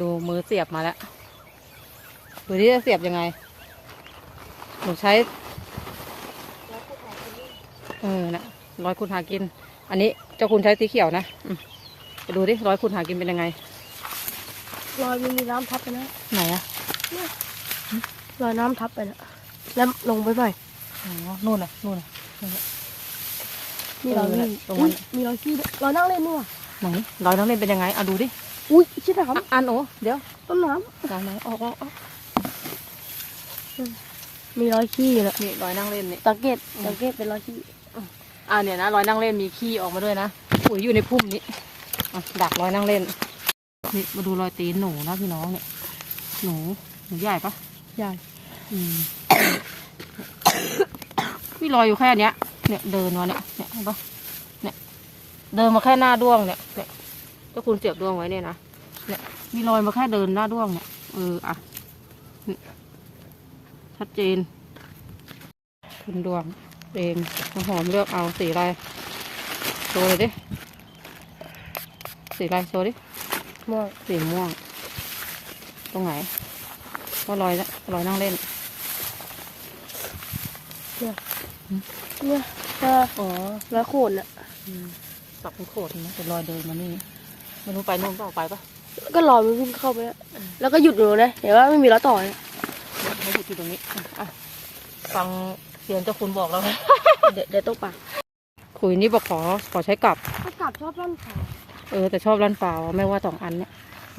ดูมือเสียบมาแล้วดูที่จะเสียบยังไง หนูใช้เออนะร้อยคุณหากิน อันนี้เจ้าคุณใช้สีเขียวนะอืมไปดูดิร้อยคุณหากินเป็นยังไงรอยมันมีน้ำทับไปนะไหนอะรอยน้ำทับไปนะแล้วลงไปหน่อยอ๋อนู่นน่ะนู่นน่ะมีรอยเออวิ่งตรงนั้นอุ๊ยมีรอยขี้ด้วยรอยนั่งเล่นนี่ว่ะไหนร้อยน้องเล่นเป็นยังไงเอาดูดิ อุ้ยชิดน้อะอันโอ้เดี๋ยวำต้นน้ไหนไหนออกออกออกำมีรอยขี้อยู่นะนี่ร้อยนั่งเล่นนี่สังเกตสังเกตเป็นรอยขี้อ่าเนี่ยนะร้อยนั่งเล่นมีขี้ออกมาด้วยนะอุ้ยอยู่ในพุ่มนี้อะดักร้อยนั่งเล่นนี่มาดูรอยตีนหนูนะพี่น้องเนี่ยหนูหนูใหญ่ปะใหญ่อืมมีรอยอยู่แค่เนี้ยเนี่ยเดินมาเนี่ยเนี่ยเห็นปะเนี่ยเดินมาแค่หน้าด้วงเนี่ยเนี่ย เจ้าคุณเสียบด้วงไว้เนี่ยนะเนี่ยมีรอยมาแค่เดินหน้าด้วงเนี่ยเอออะนี่ชัดเจนคุณดวงเองน้ำหอมเลือกเอาสีอะไรโชว์เลยดิสีอะไรโชว์ดิม่วงสีม่วง ตรงไหนว่ารอยนะรอยนั่งเล่นเนี่ยเอออ๋อรอยโขนอะตับเป็นโขดนะเป็นรอยเดินมานี่ ไม่รู้ไปโน่นเปล่าไปปะก็รอยมันวิ่งเข้าไปแล้วแล้วก็หยุดอยู่นะเห็นว่าไม่มีรอยต่อเนี่ยให้อยู่ที่ตรงนี้อะอะฟังเสียงเจ้าคุณบอกแล้วเดี๋ยวเดี๋ยวต้องปักคุยนี่บอกขอขอใช้กลับถ้ากลับชอบร่อนขาเออแต่ชอบร้านเปล่าอะไม่ว่าสองอันเนี่ย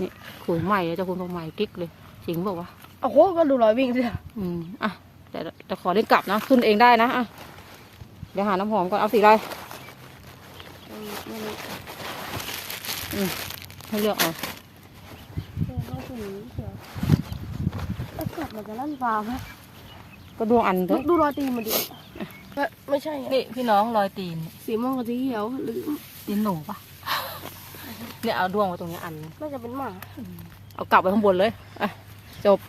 นี่ขุยใหม่เจ้าคุณบอกใหม่กิ๊กเลยจริงบอกว่าวะโอ้โหก็ดูรอยวิ่งสิอืมอะแต่แต่ขอเล่นกลับนะขึ้นเองได้นะอะเดี๋ยวหาน้ำหอมก่อนเอาสีอะไร ไม่รู้ ให้เลือกเอาเออรอยสีเขียวแล้วกลับมันจะลั่นฟ้าไหมก็ดวงอันเถดูอะดูรอยตีนมันดิเอ้ยไม่ใช่อะนี่พี่น้องรอยตีน สีม่วงกับสีเขียวหรือตีนหนูปะเนี่ยเอาดวงไว้ตรงนี้อันนึงน่าจะเป็นหมาเอากลับไปข้างบนเลยอะจบ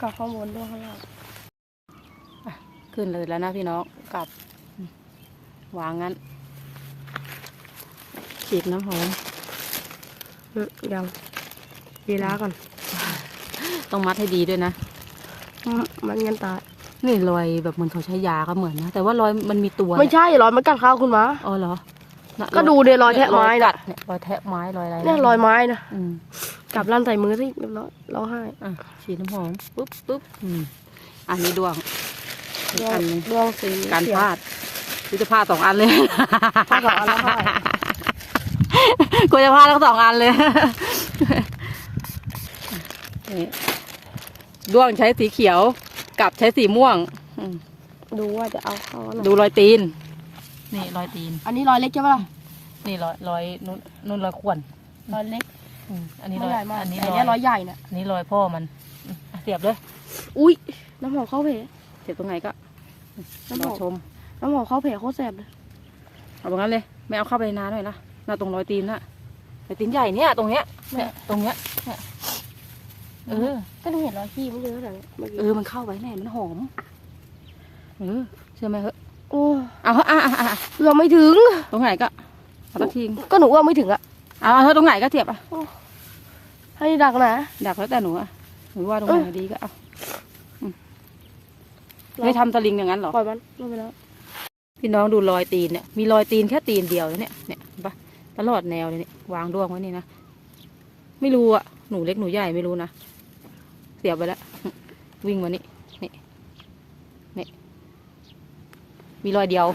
กับข้างบนด้วยข้างล่างขึ้นเลยแล้วนะพี่น้องกลับอืมวางงั้นฉีดน้ำหอมอืม ยังยีราก่อน ต้องมัดให้ดีด้วยนะอืมมันเงินตายนี่รอยแบบเหมือนเขาใช้ยาก็เหมือนนะ แต่ว่ารอยมันมีตัวไม่ใช่รอยมันกัดข้าวคุณหมาอ๋อเหรอน่ะก็ดูเดี๋ยวรอยแทะไม้กัน่ะดเนี่ยรอยแทะไม้รอยอะไรเนี่ยรอยไม้นะอืมกลับลั่นใส่มือสิเรียบร้อยร้องไห้อะฉีดน้ำหอมปุ๊บปุ๊บอืมอันนี้ดวงอีกดวงอันหนึงดวงสีการเขีพยวลาดกูจะพลาดสองอันเลยพลาดสองอันแล้วพลาดกูจะพลาดทั้งสองอันเลยนี่ดวงใช้สีเขียวกับใช้สีม่วงอืมดูว่าจะเอาเข้าไหนดูรอยตีน นี่รอยตีน อันนี้รอยเล็กใช่ปะล่ะนี่รอยรอยนุ่นนุ่นรอยข่วนรอยเล็กอืมอันนี้ไม่รอยใหญ่มากอันนี้แต่รอเนี่ยรอยยใหญ่น่ะอันนี้รอยพ่อมันอืมอะเสียบเลยอุ้ยน้ำหอมเข้าเพเสียบตรงไหนก็น้ำหรออมชม น้ำหอมเข้าเพโคตรแสบเลยเอาแบบนั้นเลย ไม่เอาเข้าไปนานหน่อยนะห น้าตรงรอยตีนน่ะรอยตีนใหญ่เนี่ยตรงเนี้ยเนี่ยตรงเนี้ยเนี่ยเออ ก็ดูเห็นรอยขี้มันเยอะขนาดนี้เมื่อกี้เออมันเข้าไปแน่มันหอมเออเชื่อไหมเหอะโอ้เอาเหอะอะอะอะเราไม่ถึง ตรงไหนก็เอาตะทีงก็หนูว่าไม่ถึงอะเอาเอาเถอะตรงไหนก็เทียบอะให้ดักนะดักแล้วแต่หนูอะหนูว่าตรงไหนดีก็เอาอืมไม่ทำตะลิงอย่างนั้นเหรอปล่อยมันลงไปแล้วพี่น้องดูรอยตีนเนี่ยมีรอยตีนแค่ตีนเดียวนะเนี่ยเนี่ยเห็นปะ ตลอดแนวเลยนี่วางด้วงไว้นี่นะ ไม่รู้อะหนูเล็กหนูใหญ่ไม่รู้นะ เสียบไปแล้ว วิ่งมานี่นี่นี่มีรอยเดียว